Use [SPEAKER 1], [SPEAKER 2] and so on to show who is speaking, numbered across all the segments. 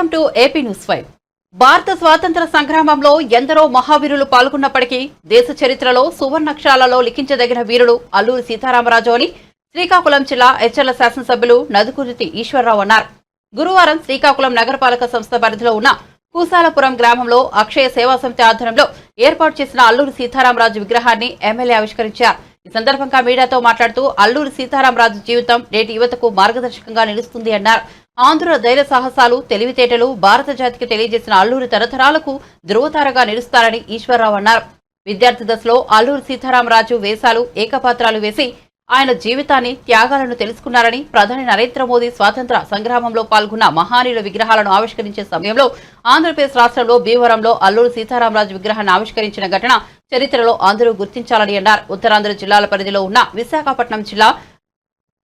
[SPEAKER 1] Welcome to AP news five. భారత స్వాతంత్ర సంగ్రామంలో ఎందరో మహావీరులు పాల్గొన్నప్పటికీ దేశ చరిత్రలో సువర్ణక్షరాలలో లిఖించదగిన వీరుడు అల్లూరి సీతారామరాజు అని శ్రీకాకుళం జిల్లా హెచ్చర్ల శాసనసభ్యులు నదుకుర్తి ఈశ్వరరావు అన్నారు. గురువారం శ్రీకాకుళం నగరపాలక సంస్థ పరిధిలో ఉన్న కూసాలపురం గ్రామంలో అక్షయ సేవా సమితి ఆధ్వర్యంలో ఏర్పాటు చేసిన అల్లూరి సీతారామరాజు విగ్రహాన్ని ఎమ్మెల్యే ఆవిష్కరించారు. ఈ సందర్భంగా మీడియాతో మాట్లాడుతూ అల్లూరి సీతారామరాజు జీవితం నేటి యువతకు మార్గదర్శకంగా నిలుస్తుంది అన్నారు. ఆంధ్ర ధైర్య సాహసాలు తెలివితేటలు భారత జాతికి తెలియజేసిన అల్లూరి తరతరాలకు ధృవతారగా నిలుస్తారని ఈశ్వరరావు అన్నారు. విద్యార్థి దశలో అల్లూరి సీతారామరాజు వేషాలు ఏకపాత్రాలు వేసి ఆయన జీవితాన్ని త్యాగాలను తెలుసుకున్నారని ప్రధాని నరేంద్ర మోదీ స్వాతంత్ర సంగ్రామంలో పాల్గొన్న మహానీయుల విగ్రహాలను ఆవిష్కరించే సమయంలో ఆంధ్రప్రదేశ్ రాష్ట్రంలో భీమవరంలో అల్లూరి సీతారామరాజు విగ్రహాన్ని ఆవిష్కరించిన ఘటన చరిత్రలో అందరూ గుర్తించాలని అన్నారు. ఉత్తరాంధ్ర జిల్లాల పరిధిలో ఉన్న విశాఖపట్నం జిల్లా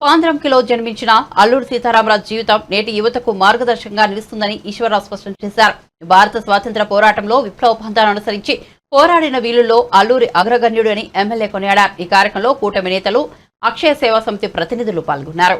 [SPEAKER 1] పాంధ్రంకిలో జన్మించిన అల్లూరి సీతారామరాజు జీవితం నేటి యువతకు మార్గదర్శకంగా నిలుస్తుందని ఈశ్వరరావు స్పష్టం చేశారు. భారత స్వాతంత్ర పోరాటంలో విప్లవ పంథాను అనుసరించి పోరాడిన వీలుల్లో అల్లూరి అగ్రగణ్యుడు అని ఎమ్మెల్యే కొనియాడారు. ఈ కార్యక్రమంలో కూటమి నేతలు అక్షయ సేవా సమితి ప్రతినిధులు పాల్గొన్నారు.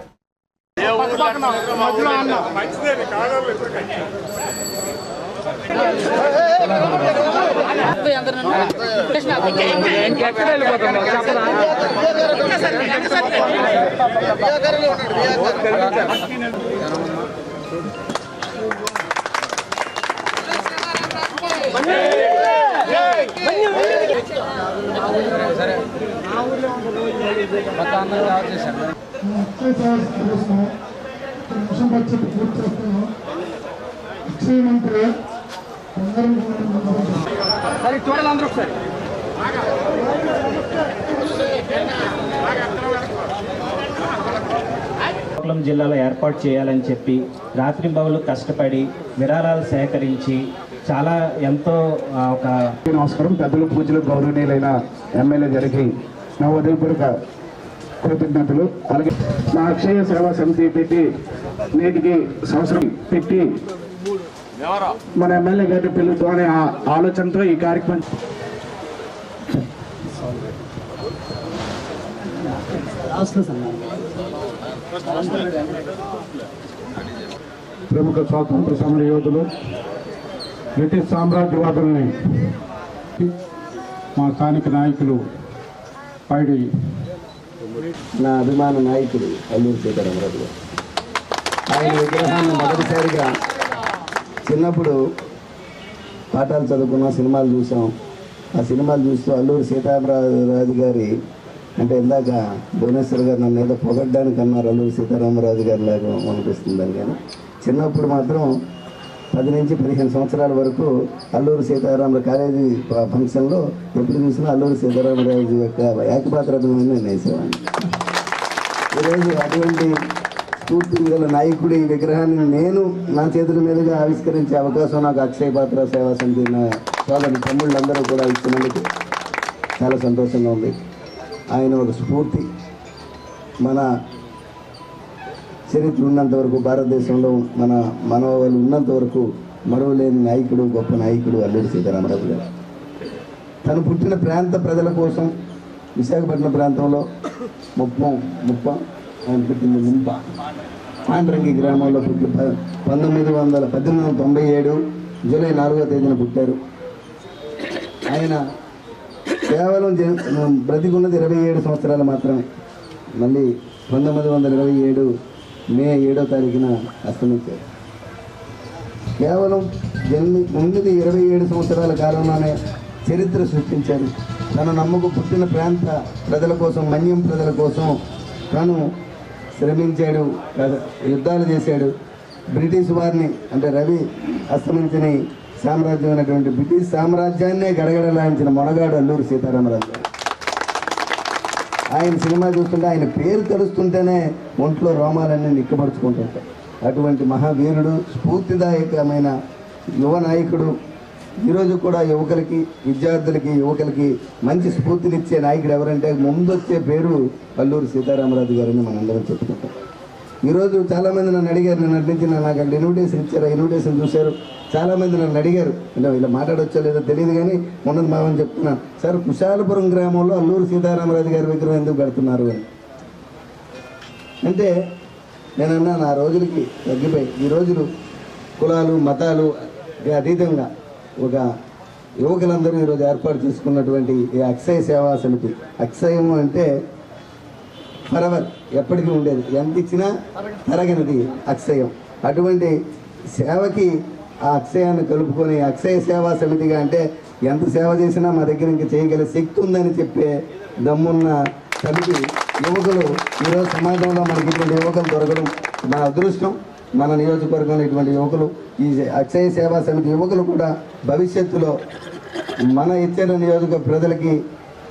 [SPEAKER 2] బడ్జెట్ పూర్తి చేస్తున్నాం అక్షయ మంత్రి అందరం
[SPEAKER 3] సరే చూడాలి అందరూ ఒకసారి.
[SPEAKER 4] శ్రీకాకుళం జిల్లాలో ఏర్పాటు చేయాలని చెప్పి రాత్రింబవలు కష్టపడి విరాళాలు సేకరించి చాలా ఎంతో ఒక
[SPEAKER 5] నమస్కారం. పెద్దలు పూజలు గౌరవనీయులైన ఎమ్మెల్యే గారికి నా ఉదయపూర్వక కృతజ్ఞతలు. అలాగే మా అక్షయ సేవా సమితి పెట్టి నేటికి సంవత్సరం పెట్టి మన ఎమ్మెల్యే గారి పిలుపుతో అనే ఆ ఆలోచనతో ఈ కార్యక్రమం ప్రముఖ స్వాతంత్ర సమర యోధులు బ్రిటిష్ సామ్రాజ్యవాదుల్ని మా స్థానిక నాయకులు పైడి
[SPEAKER 6] నా అభిమాన నాయకుడు అల్లూరి సీతారామరాజు గారు. ఆయన విగ్రహాన్ని మొదటిసారిగా చిన్నప్పుడు పాఠాలు చదువుకున్నాం సినిమాలు చూసాం. ఆ సినిమాలు చూస్తూ అల్లూరి సీతారామరాజు గారి అంటే ఇందాక భువనేశ్వర్ గారు నన్ను ఏదో పొగడ్డానికి అన్నారు అల్లూరి సీతారామరాజు గారి లాగా అనిపిస్తుందని కానీ చిన్నప్పుడు మాత్రం పది నుంచి పదిహేను సంవత్సరాల వరకు అల్లూరి సీతారామరాజు కాలేజీ ఫంక్షన్లో ఎప్పుడు చూసినా అల్లూరి సీతారామరాజు యొక్క ఏకపాత్ర ఏకపాత్రమైన నేను వేసేవాడిని. ఈరోజు అటువంటి స్ఫూర్తి గల నాయకుడి విగ్రహాన్ని నేను నా చేతుల మీదుగా ఆవిష్కరించే అవకాశం నాకు అక్షయ పాత్ర సేవా సమితి నా తమ్ముళ్ళందరూ కూడా ఇచ్చినందుకు చాలా సంతోషంగా ఉంది. ఆయన ఒక స్ఫూర్తి. మన చరిత్ర ఉన్నంత వరకు భారతదేశంలో మన మనవాళ్ళు ఉన్నంత వరకు మరువలేని నాయకుడు గొప్ప నాయకుడు అల్లూరి సీతారామరాజు గారు. తను పుట్టిన ప్రాంత ప్రజల కోసం విశాఖపట్నం ప్రాంతంలో ముప్పం ముప్పం ఆయన పుట్టింది ముంప ఆండ్రంగి గ్రామంలో పుట్టి ప- పంతొమ్మిది వందల పద్దెనిమిది వందల తొంభై ఏడు జూలై నాలుగో తేదీన పుట్టారు. ఆయన కేవలం బ్రతికున్నది ఇరవై ఏడు సంవత్సరాలు మాత్రమే. మళ్ళీ పంతొమ్మిది వందల ఇరవై ఏడు మే ఏడో తారీఖున అస్తమించారు. కేవలం జన్మి తొమ్మిది ఇరవై ఏడు సంవత్సరాల కాలంలోనే చరిత్ర సృష్టించారు. తన నమ్మకు పుట్టిన ప్రాంత ప్రజల కోసం మన్యం ప్రజల కోసం తను శ్రమించాడు యుద్ధాలు చేశాడు. బ్రిటిష్ వారిని అంటే రవి అస్తమించని సామ్రాజ్యం అయినటువంటి బ్రిటిష్ సామ్రాజ్యాన్నే గడగడలాయించిన మొనగాడు అల్లూరి సీతారామరాజు ఆయన సినిమా చూస్తుంటే ఆయన పేరు తెలుస్తుంటేనే ఒంట్లో రోమాలన్నీ నిక్కబడుచుకుంటుంటాయి. అటువంటి మహావీరుడు స్ఫూర్తిదాయకమైన యువ నాయకుడు ఈరోజు కూడా యువకులకి విద్యార్థులకి యువకులకి మంచి స్ఫూర్తినిచ్చే నాయకుడు ఎవరంటే ముందొచ్చే పేరు పల్లూరు సీతారామరాజు గారని మనందరం చెప్పుకుంటాం. ఈరోజు చాలామంది నన్ను అడిగారు నన్ను నటించి నాకు అక్కడ ఇన్విటేషన్ ఇచ్చారు ఇన్విటేషన్ చూశారు. చాలామంది నన్ను అడిగారు అంటే ఇలా మాట్లాడొచ్చో లేదో తెలియదు కానీ ఉన్నది మామని చెప్తున్నాను. సార్ కుశాలపురం గ్రామంలో అల్లూరు సీతారామరాజు గారి విగ్రహం ఎందుకు పెడుతున్నారు అని. అంటే నేను నా రోజులకి తగ్గిపోయి ఈ రోజులు కులాలు మతాలు అతీతంగా ఒక యువకులందరూ ఈరోజు ఏర్పాటు చేసుకున్నటువంటి ఈ అక్షయ సేవా సమితి. అక్షయం అంటే ఫరవర్ ఎప్పటికీ ఉండేది. ఎంత ఇచ్చినా తరగనిది అక్షయం. అటువంటి సేవకి ఆ అక్షయాన్ని కలుపుకొని అక్షయ సేవా సమితిగా అంటే ఎంత సేవ చేసినా మా దగ్గర ఇంకా చేయగల శక్తి ఉందని చెప్పే దమ్మున్న సమితి యువకులు ఈరోజు సమాజంలో మనకి ఇటువంటి యువకులు దొరకడం మన అదృష్టం. మన నియోజకవర్గంలో ఇటువంటి యువకులు ఈ అక్షయ సేవా సమితి యువకులు కూడా భవిష్యత్తులో మన ఇచ్చిన నియోజక ప్రజలకి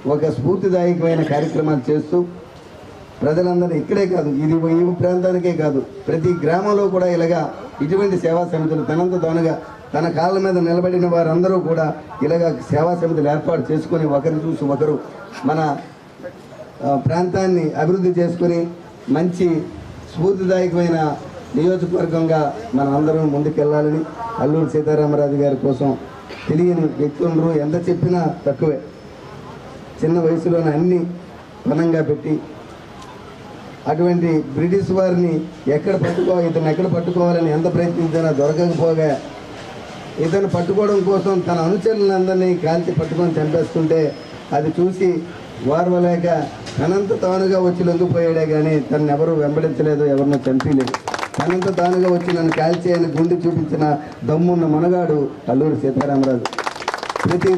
[SPEAKER 6] ఒక స్ఫూర్తిదాయకమైన కార్యక్రమాలు చేస్తూ ప్రజలందరూ ఇక్కడే కాదు ఇది ఈ ప్రాంతానికే కాదు ప్రతి గ్రామంలో కూడా ఇలాగా ఇటువంటి సేవా సమితులు తనంత తానుగా తన కాళ్ళ మీద నిలబడిన వారందరూ కూడా ఇలాగా సేవా సమితులు ఏర్పాటు చేసుకొని ఒకరు చూసి ఒకరు మన ప్రాంతాన్ని అభివృద్ధి చేసుకొని మంచి స్ఫూర్తిదాయకమైన నియోజకవర్గంగా మన అందరం ముందుకెళ్ళాలని అల్లూరు సీతారామరాజు గారి కోసం తెలియని వ్యక్తులు ఎంత చెప్పినా తక్కువే. చిన్న వయసులోనే అన్ని పనంగా పెట్టి అటువంటి బ్రిటిష్ వారిని ఎక్కడ పట్టుకో ఇతను ఎక్కడ పట్టుకోవాలని ఎంత ప్రయత్నించినా దొరకకపోగా ఇతను పట్టుకోవడం కోసం తన అనుచరులందరినీ కాల్చి పట్టుకొని చంపేస్తుంటే అది చూసి వారవలేక తనంత తానుగా వచ్చి లొంగిపోయాడే కానీ తను ఎవరు వెంబడించలేదు ఎవరినో చంపలేదు తనంత తానుగా వచ్చి నన్ను కాల్చి ఆయన గుండె చూపించిన దమ్మున్న మనగాడు అల్లూరి సీతారామరాజు. ప్రతి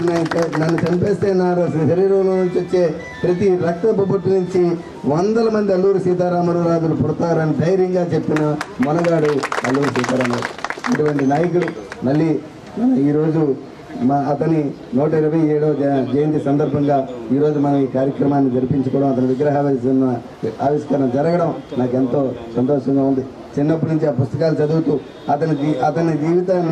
[SPEAKER 6] నన్ను చంపేస్తే నా శరీరంలో నుంచి వచ్చే ప్రతి రక్త బొబ్బట్టు నుంచి వందల మంది అల్లూరి సీతారామరాజులు పుడతారని ధైర్యంగా చెప్పిన మనగాడు అల్లూరి సీతారామరాజు. ఇటువంటి నాయకుడు మళ్ళీ ఈరోజు మా అతని నూట ఇరవై ఏడవ జయంతి సందర్భంగా ఈరోజు మనం ఈ కార్యక్రమాన్ని జరిపించుకోవడం అతని విగ్రహావిష్కరణ ఆవిష్కరణ జరగడం నాకు ఎంతో సంతోషంగా ఉంది. చిన్నప్పటి నుంచి ఆ పుస్తకాలు చదువుతూ అతని అతని జీవితాన్ని